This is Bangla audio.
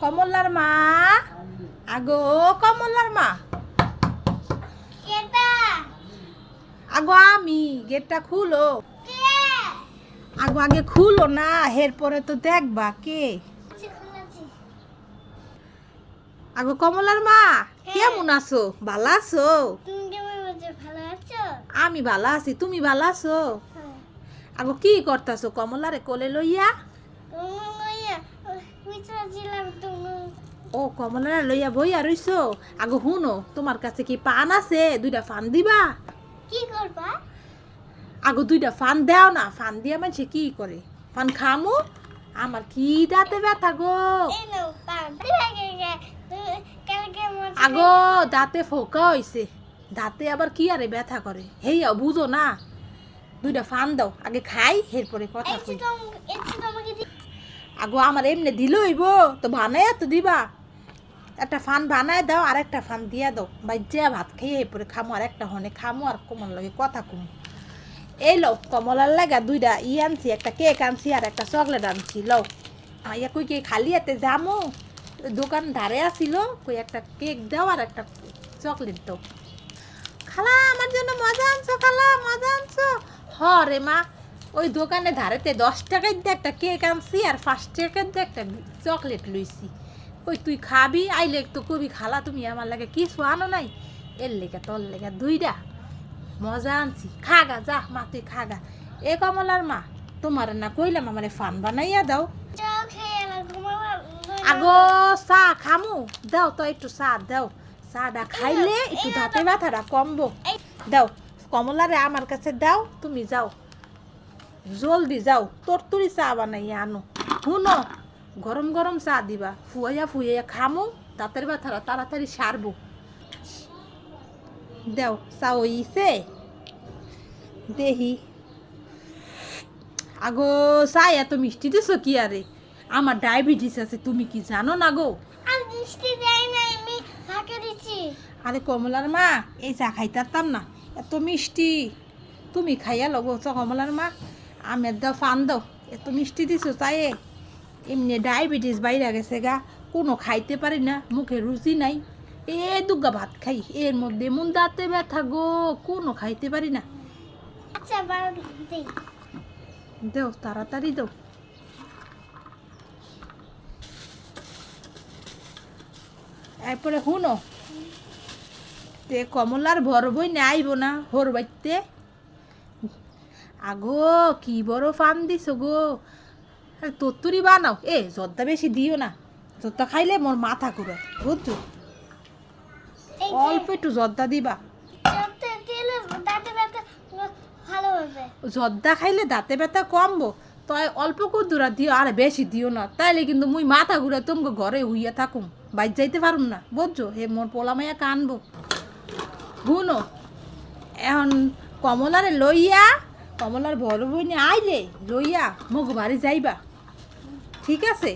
কমলার মা। আগো কমলার মা। আগো আমি গেটটা খুলো। আগো আগে খুলো না এরপরে তো দেখবা কে। খুলেছি। আগো কমলার মা হ্যাঁ। কেমন আছো? ভালো আছো? তুমি কেমন আছো? ভালো আছো? আমি ভালো আছি তুমি ভালো আছো? হ্যাঁ। আগো কি করতাছো? কমলারে কোলে লইয়া তুমি লইয়া বুঝতে ছিলাম তুমি ও কমলারে লইয়া বইয়া রইছো? আগো হুনো তোমার কাছে কি পান আছে? দুইটা ফান দিবা? কি করবা? আগো দুইটা ফান দাও না ফান দিয়া মানুষে কি করে? ফান খামু? আমার কি দাঁতে ব্যথা গো? আগো দাঁতে ফোকা হইছে। দাঁতে আবার কি আরে ব্যথা করে? হেইয়া বুঝো না। দুইটা ফান দাও আগে খাই এরপরে কথা আগো আমার এমনি দিল হইব, তো বানায় তো দিবা। একটা ফান বানায় দাও আর একটা ফান দিয়া দাও। যে ভাত খেয়ে এরপরে খামো, আর একটা হনে খামো, আর কোমল লাগে কথা কম। এই লও, কমলার লাগা দুইটা ই আনছি, একটা কেক আনছি, আর একটা চকলেট আনছি, লও। ইয়া কই কে, খালি এতে যামো? দোকান ধারে আসিল কই একটা কেক দাও, আর একটা চকলেট দাও। খালা, আমার জন্য মজা আনছো, খালা, মজা আনছো। হ রে মা ওই দোকানে ধারেতে দশ টাকার দিয়ে একটা কেক আনছি আর পাঁচ টাকার দিয়ে একটা চকলেট লইছি। ওই তুই খাবি আইলে তো কবি খালা তুমি আমার লাগে কিছু আনো নাই। এর লেগে তোর লেগে দুইটা। মজা আনছি। খাগা যা মা তুই খাগা এ কমলার মা তোমার না কইলাম আমারে ফান বানাইয়া দাও। আগো চা খামু। দাও তো একটু চা দাও। চাটা খাইলে একটু দাঁতে ব্যথাটা কমবো। দাও কমলারে আমার কাছে দাও তুমি যাও। জলদি যাও তোর তুরি চা বানাইয়া আনো। শুনো গরম গরম চা দিবা ফুয়াইয়া ফুয়াইয়া খামু দাঁতের ব্যথাটা তাড়াতাড়ি সারবো। দেও চা হইছে? দেহি। আগো চা এত মিষ্টি দিছো কি আরে? আমার ডায়াবেটিস আছে তুমি কি জানো না গো? আরে কমলার মা এই চা খাইতাম না এত মিষ্টি। তুমি খাইয়া চা কমলার মা। আমের দাও ফান দাও। এত মিষ্টি দিছো চায়ে এমনি ডায়াবেটিস বাইরে গেছে গা কোনো খাইতে পারি না মুখে রুচি নাই। এ দুগা ভাত খাই এর মধ্যে মন দাঁতে ব্যথা গো কোনো খাইতে পারি না। আচ্ছা দেও তাড়াতাড়ি দাও। এরপরে শুনো তে কমলার বড় বই আইব না হোর বাইতে আগো কি বড় ফান দিছ গো? আরে তোত্তরি বানাও। এ জর্দা বেশি দিও না। জর্দা খাইলে মোর মাথা ঘুরে বুঝছ? অল্প একটু জর্দা দিবা। জর্দা খাইলে দাঁতে ব্যথা কমবো। তাই অল্প কুদুরা দিও আর বেশি দিও না। তাইলে কিন্তু মুই মাথা ঘুরে তোমাকে ঘরে হুইয়া থাকুম। বাইর যাইতে পারুম না বুঝছ? হে মোর পোলা মাইয়া কানবো। শুনো এখন কমলারে লইয়া কমলার বড় বই আইলে লইয়া মোক বাড়ি যাইবা। ঠিক আছে?